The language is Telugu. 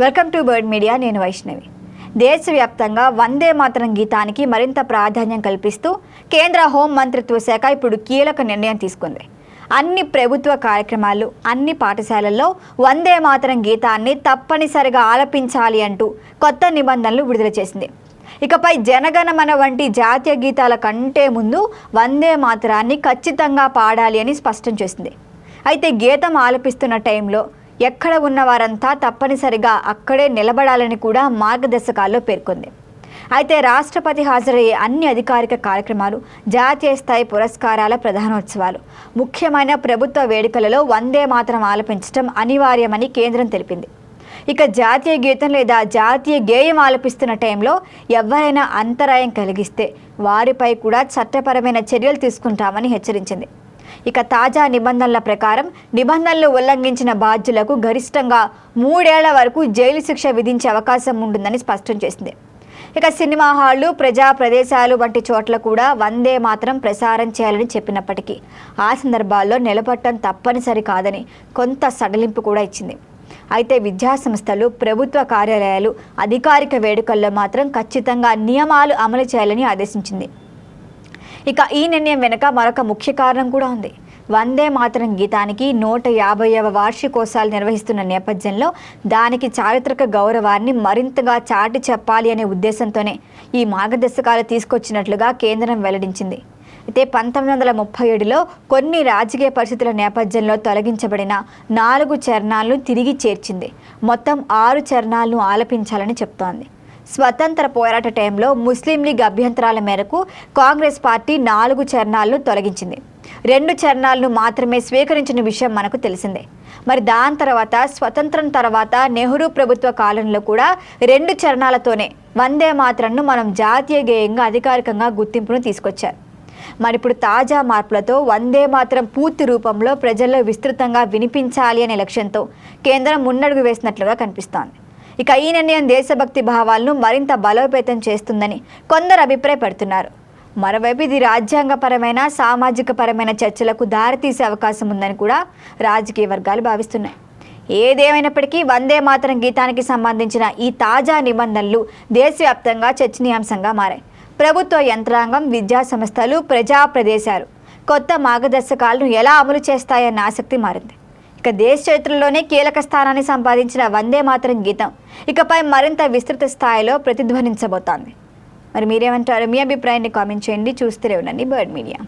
వెల్కమ్ టు బర్డ్ మీడియా నేను వైష్ణవి. దేశవ్యాప్తంగా వందే మాతరం గీతానికి మరింత ప్రాధాన్యం కల్పిస్తూ కేంద్ర హోం మంత్రిత్వ శాఖ ఇప్పుడు కీలక నిర్ణయం తీసుకుంది. అన్ని ప్రభుత్వ కార్యక్రమాలు అన్ని పాఠశాలల్లో వందే మాతరం గీతాన్ని తప్పనిసరిగా ఆలపించాలి అంటూ కొత్త నిబంధనలు విడుదల చేసింది. ఇకపై జనగణమన వంటి జాతీయ గీతాల కంటే ముందు వందే మాతరాన్ని ఖచ్చితంగా పాడాలి అని స్పష్టం చేసింది. అయితే గీతం ఆలపిస్తున్న టైంలో ఎక్కడ ఉన్న వారంతా తప్పనిసరిగా అక్కడే నిలబడాలని కూడా మార్గదర్శకాల్లో పేర్కొంది. అయితే రాష్ట్రపతి హాజరయ్యే అన్ని అధికారిక కార్యక్రమాలు జాతీయ స్థాయి పురస్కారాల ప్రధానోత్సవాలు ముఖ్యమైన ప్రభుత్వ వేడుకలలో వందే మాత్రం ఆలపించడం అనివార్యమని కేంద్రం తెలిపింది. ఇక జాతీయ గీతం లేదా జాతీయ గేయం ఆలపిస్తున్న టైంలో ఎవరైనా అంతరాయం కలిగిస్తే వారిపై కూడా చట్టపరమైన చర్యలు తీసుకుంటామని హెచ్చరించింది. ఇక తాజా నిబంధనల ప్రకారం నిబంధనలు ఉల్లంఘించిన బాధ్యులకు గరిష్టంగా మూడేళ్ళ వరకు జైలు శిక్ష విధించే అవకాశం ఉంటుందని స్పష్టం చేసింది. ఇక సినిమా హాళ్ళు ప్రజా ప్రదేశాలు వంటి చోట్ల కూడా వందే మాత్రం ప్రసారం చేయాలని చెప్పినప్పటికీ ఆ సందర్భాల్లో నిలబట్టడం తప్పనిసరి కాదని కొంత సడలింపు కూడా ఇచ్చింది. అయితే విద్యాసంస్థలు ప్రభుత్వ కార్యాలయాలు అధికారిక వేడుకల్లో మాత్రం ఖచ్చితంగా నియమాలు అమలు చేయాలని ఆదేశించింది. ఇక ఈ నిర్ణయం వెనుక మరొక ముఖ్య కారణం కూడా ఉంది. వందే మాతరం గీతానికి నూట యాభైవ వార్షికోత్సవాలు నిర్వహిస్తున్న నేపథ్యంలో దానికి చారిత్రక గౌరవాన్ని మరింతగా చాటి చెప్పాలి అనే ఉద్దేశంతోనే ఈ మార్గదర్శకాలు తీసుకొచ్చినట్లుగా కేంద్రం వెల్లడించింది. అయితే పంతొమ్మిది వందల ముప్పై ఏడులో కొన్ని రాజకీయ పరిస్థితుల నేపథ్యంలో తొలగించబడిన నాలుగు చరణాలను తిరిగి చేర్చింది. మొత్తం ఆరు చరణాలను ఆలపించాలని చెప్తోంది. స్వతంత్ర పోరాట టైంలో ముస్లిం లీగ్ అభ్యంతరాల మేరకు కాంగ్రెస్ పార్టీ నాలుగు చరణాలను తొలగించింది. రెండు చరణాలను మాత్రమే స్వీకరించిన విషయం మనకు తెలిసిందే. మరి దాని తర్వాత స్వతంత్రం తర్వాత నెహ్రూ ప్రభుత్వ కాలంలో కూడా రెండు చరణాలతోనే వందే మాత్రంను మనం జాతీయ గేయంగా అధికారికంగా గుర్తింపును తీసుకొచ్చారు. మరి ఇప్పుడు తాజా మార్పులతో వందే మాత్రం పూర్తి రూపంలో ప్రజల్లో విస్తృతంగా వినిపించాలి అనే లక్ష్యంతో కేంద్రం మున్నడుగు వేసినట్లుగా కనిపిస్తోంది. ఇక ఈ నిర్ణయం దేశభక్తి భావాలను మరింత బలోపేతం చేస్తుందని కొందరు అభిప్రాయపడుతున్నారు. మరోవైపు ఇది రాజ్యాంగపరమైన సామాజిక పరమైన చర్చలకు దారితీసే అవకాశం ఉందని కూడా రాజకీయ వర్గాలు భావిస్తున్నాయి. ఏదేమైనప్పటికీ వందే మాతరం గీతానికి సంబంధించిన ఈ తాజా నిబంధనలు దేశవ్యాప్తంగా చర్చనీయాంశంగా మారాయి. ప్రభుత్వ యంత్రాంగం విద్యా సంస్థలు ప్రజా ప్రదేశాలు కొత్త మార్గదర్శకాలను ఎలా అమలు చేస్తాయన్న ఆసక్తి మారింది. ఇక దేశ చరిత్రలోనే కీలక స్థానాన్ని సంపాదించిన వందే మాతరం గీతం ఇకపై మరింత విస్తృత స్థాయిలో ప్రతిధ్వనించబోతోంది. మరి మీరేమంటారు? మీ అభిప్రాయాన్ని కామెంట్ చేయండి. చూస్తూనే ఉండండి బర్డ్ మీడియా.